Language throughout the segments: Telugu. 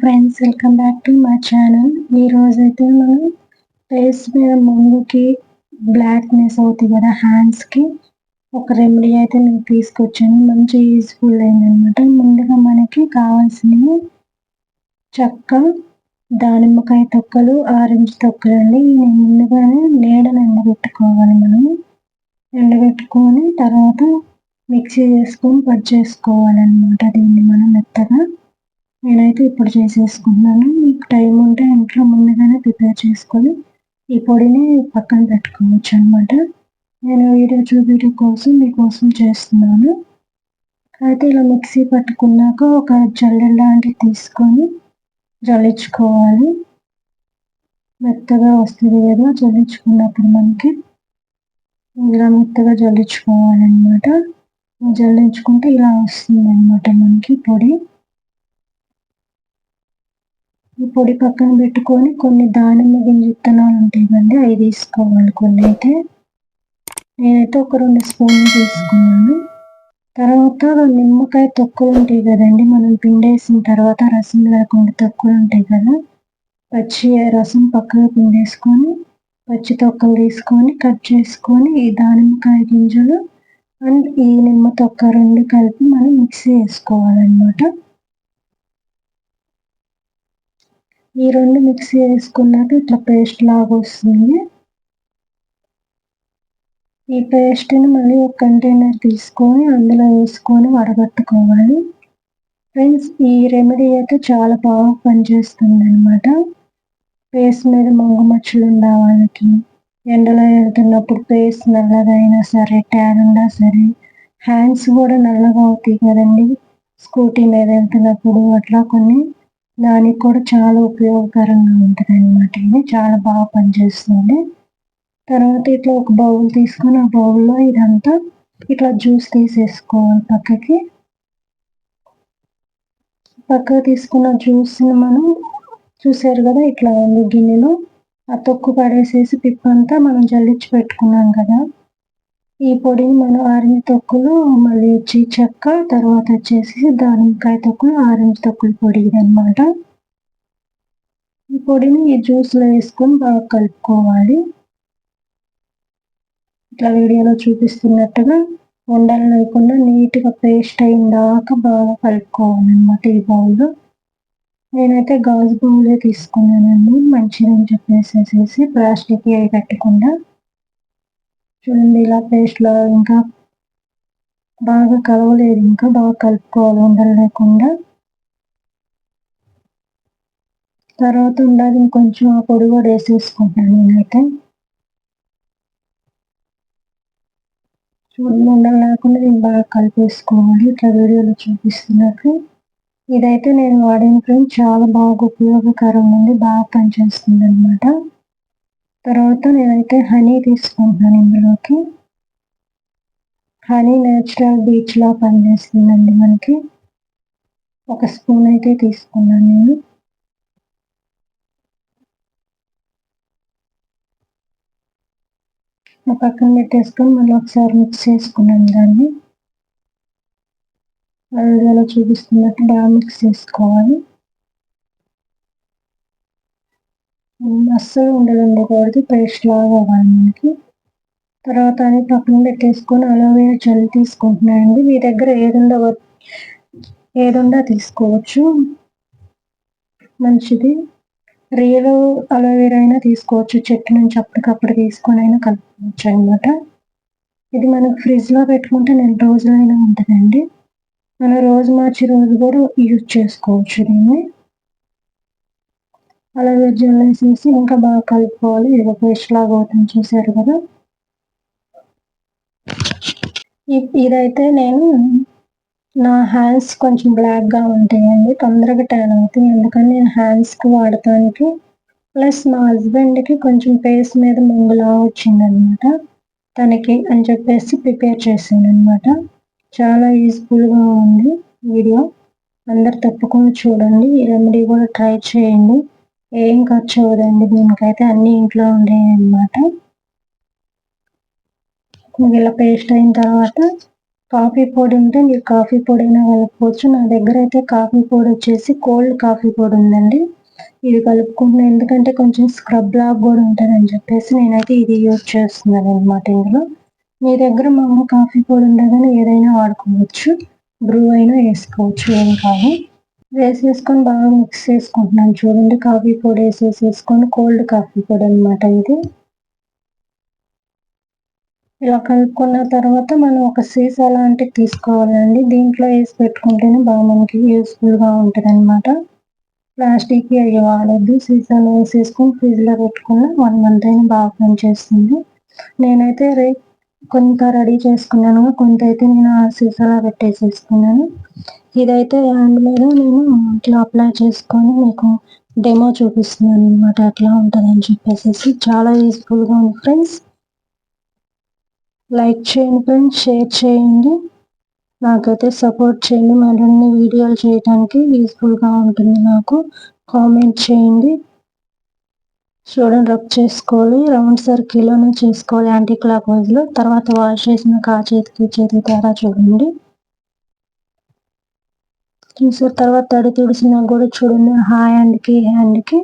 Friends welcome back to my channel ఈ అయితే మనం ఫేస్ మీద ముందుకి బ్లాక్నెస్ అవుతుంది కదా హ్యాండ్స్కి ఒక రెమెడీ అయితే నేను తీసుకొచ్చాను. మంచి యూస్ఫుల్ అయిందనమాట ముందుగా మనకి కావాల్సినవి చక్క దానిమ్మకాయ తొక్కలు ఆరెంజ్ తొక్కలు అండి. నేను ముందుగానే నీడను ఎండబెట్టుకోవాలి మనం. ఎండబెట్టుకొని తర్వాత మిక్సీ చేసుకొని పచ్చి చేసుకోవాలన్నమాట దీన్ని మనం మెత్తగా. నేనైతే ఇప్పుడు చేసేసుకుంటున్నాను. మీకు టైం ఉంటే ఇంట్లో ముందుగానే ప్రిపేర్ చేసుకొని ఈ పొడిని పక్కన పెట్టుకోవచ్చు అనమాట నేను వీడియో చూపించడం కోసం మీకోసం చేస్తున్నాను. అయితే ఇలా మిక్సీ పట్టుకున్నాక ఒక జల్లి లాంటివి తీసుకొని జల్లించుకోవాలి. మెత్తగా వస్తుంది కదా జల్లించుకున్నప్పుడు మనకి ఇలా మెత్తగా జల్లించుకోవాలన్నమాట. జల్లించుకుంటే ఇలా వస్తుంది అనమాట మనకి పొడి. పొడి పక్కన పెట్టుకొని కొన్ని దానిమ్మ గింజ విత్తనాలు ఉంటాయి కండి అవి తీసుకోవాలి కొన్ని అయితే. నేనైతే ఒక రెండు స్పూన్లు తీసుకున్నాను. తర్వాత నిమ్మకాయ తొక్కులు ఉంటాయి కదండి మనం పిండేసిన తర్వాత రసం లేకుండా తొక్కులు ఉంటాయి కదా. పచ్చి రసం పక్కన పిండేసుకొని పచ్చి తొక్కలు తీసుకొని కట్ చేసుకొని ఈ దానిమ్మకాయ గింజలు అండ్ ఈ నిమ్మ తొక్క రెండు కలిపి మనం మిక్సీ వేసుకోవాలన్నమాట ఈ రెండు మిక్సీ వేసుకున్నాక ఇట్లా పేస్ట్ లాగా వస్తుంది. ఈ పేస్ట్ని మళ్ళీ ఒక కంటైనర్ తీసుకొని అందులో వేసుకొని వడగట్టుకోవాలి. ఫ్రెండ్స్ ఈ రెమెడీ అయితే చాలా బాగా పనిచేస్తుంది అనమాట ఫేస్ మీద మొంగు మచ్చలు ఉన్న వాళ్ళకి. ఎండలో వెళ్తున్నప్పుడు ఫేస్ నల్లగా అయినా సరే ట్యాన్ ఉన్నా సరే హ్యాండ్స్ కూడా నల్లగా అవుతాయి కదండి. స్కూటీ మీద వెళ్తున్నప్పుడు అట్లా కొన్ని దానికి కూడా చాలా ఉపయోగకరంగా ఉంటుంది అనమాట ఇది. చాలా బాగా పనిచేస్తుంది. తర్వాత ఇట్లా ఒక బౌల్ తీసుకొని ఆ బౌల్లో ఇదంతా ఇట్లా జ్యూస్ తీసేసుకోవాలి పక్కకి. పక్కకు తీసుకున్న జ్యూస్ని మనం చూసారు కదా ఇట్లా ఉంది గిన్నెలో. ఆ తొక్కు పడేసేసి పిప్పంతా మనం జల్లించి పెట్టుకున్నాం కదా. ఈ పొడిని మనం ఆరెంజ్ తొక్కులు మళ్ళీ వచ్చి చెక్క తర్వాత వచ్చేసి దానిమ్మకాయ తొక్కులు ఆరెంజ్ తొక్కులు పొడి అనమాట ఈ పొడిని ఈ జ్యూస్లో వేసుకొని బాగా కలుపుకోవాలి. ఇట్లా వీడియోలో చూపిస్తున్నట్టుగా ఉండలు లేకుండా నీట్గా పేస్ట్ అయిన దాకా బాగా కలుపుకోవాలన్నమాట ఈ బౌల్లో. నేనైతే గాజు బౌలే తీసుకున్నానండి మంచిదని చెప్పేసేసి ప్లాస్టిక్ అవి పెట్టకుండా చూడండి ఇలా పేస్ట్లో ఇంకా బాగా కలవలేదు. ఇంకా బాగా కలుపుకోవాలి ఉండలు లేకుండా. తర్వాత ఉండాలి ఇంకొంచెం ఆ పొడి కూడా వేసేసుకుంటాను నేనైతే. చూడండి ఉండలు లేకుండా నేను బాగా కలిపేసుకోవాలి. ఇట్లా వీడియోలో చూపిస్తున్నట్టు. ఇదైతే నేను వాడిన క్రీమ్ చాలా బాగా ఉపయోగకరం ఉంది బాగా పనిచేస్తుంది అనమాట తర్వాత నేనైతే హనీ తీసుకుంటున్నాను ఇందులోకి. హనీ నేచురల్ బీచ్లా పనిచేస్తుందండి మనకి. ఒక స్పూన్ అయితే తీసుకున్నాను నేను. పక్కన పెట్టేసుకొని మళ్ళీ ఒకసారి మిక్స్ చేసుకున్నాను దాన్ని. వీడియోలో చూపిస్తున్నట్టు బాగా మిక్స్ చేసుకోవాలి. అస్సలు ఉండదు ఉండకూడదు పేస్ట్ లాగా అవ్వాలి మనకి. తర్వాత అది పక్కన పెట్టేసుకొని అలోవేరా జెల్ తీసుకుంటున్నానండి మీ దగ్గర ఏదుందో ఏదుండా తీసుకోవచ్చు. మంచిది. రియల్ అలోవేరా అయినా తీసుకోవచ్చు. చెట్టు నుంచి అప్పటికప్పుడు తీసుకొని అయినా కలుపుకోవచ్చు అనమాట ఇది మనకు ఫ్రిడ్జ్లో పెట్టుకుంటే నెల రోజులైనా ఉంటుందండి. మనం రోజు మార్చి రోజు కూడా యూజ్ చేసుకోవచ్చు దీన్ని. అలాగే జల్ వేసేసి ఇంకా బాగా కలుపుకోవాలి. ఇది పేస్ట్ లాగా అవుతుంది చూసారు కదా. ఇదైతే నేను నా హ్యాండ్స్ కొంచెం బ్లాక్గా ఉంటాయండి. తొందరగా ట్యాన్ అవుతాయి. అందుకని నేను హ్యాండ్స్కి వాడటానికి ప్లస్ మా హస్బెండ్కి కొంచెం ఫేస్ మీద ముంగులా వచ్చిందనమాట. తనకి అని చెప్పేసి ప్రిపేర్ చేశాను అనమాట చాలా యూస్ఫుల్గా ఉంది వీడియో. అందరు తప్పకుండా చూడండి. ఈ రెమెడీ కూడా ట్రై చేయండి. ఏం ఖర్చు అవ్వదండి. దీనికైతే అన్ని ఇంట్లో ఉండేవి అనమాట ఇలా పేస్ట్ అయిన తర్వాత కాఫీ పొడి ఉంటే మీరు కాఫీ పొడి అయినా కలుపుకోవచ్చు. నా దగ్గర అయితే కాఫీ పొడి వచ్చేసి కోల్డ్ కాఫీ పొడి ఉందండి. ఇది కలుపుకుంటున్నాను ఎందుకంటే కొంచెం స్క్రబ్ లాగా కూడా ఉంటుందని చెప్పేసి నేనైతే ఇది యూజ్ చేస్తున్నాను అనమాట ఇందులో. మీ దగ్గర మామూలు కాఫీ పొడి ఉండగానే ఏదైనా వాడుకోవచ్చు. బ్రూ అయినా వేసుకోవచ్చు. ఏం కాదు. వేసేసుకొని బాగా మిక్స్ చేసుకుంటున్నాను చూడండి. కాఫీ పొడి వేసేసేసుకొని కోల్డ్ కాఫీ పొడి అనమాట ఇది. ఇలా కలుపుకున్న తర్వాత మనం ఒక సీసా లాంటివి తీసుకోవాలండి. దీంట్లో వేసి పెట్టుకుంటేనే బాగా మనకి యూస్ఫుల్గా ఉంటుంది అనమాట ప్లాస్టిక్ అవి వాడద్దు. సీసాలో వేసేసుకొని ఫ్రిడ్జ్లో పెట్టుకున్న వన్ మంత్ అయినా బాగా పనిచేస్తుంది. నేనైతే రే కొంత రెడీ చేసుకున్నాను. కొంత అయితే నేను ఆ సీసాలో పెట్టేసేసుకున్నాను. ఇదైతే హ్యాండ్ మీద నేను ఇట్లా అప్లై చేసుకొని మీకు డెమో చూపిస్తున్నాను అనమాట ఎట్లా ఉంటుందని చెప్పేసి చాలా యూస్ఫుల్గా ఉంది ఫ్రెండ్స్ లైక్ చేయండి ఫ్రెండ్స్ షేర్ చేయండి. నాకైతే సపోర్ట్ చేయండి. మరిన్ని వీడియోలు చేయడానికి యూస్ఫుల్గా ఉంటుంది నాకు. కామెంట్ చేయండి. చూడండి రబ్ చేసుకోవాలి. రౌండ్ సర్కిల్లోనే చేసుకోవాలి. యాంటీ క్లాక్ వైజ్లో తర్వాత వాష్ చేసిన కా చేతికి చేతి తేడా చూడండి. చూసిన తర్వాత తడి తుడిసినా కూడా చూడండి హాయ్ హ్యాండ్కి హ్యాండ్కి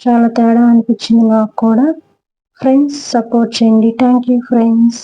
చాలా తేడా అనిపించింది నాకు కూడా. ఫ్రెండ్స్ సపోర్ట్ చేయండి. Thank you friends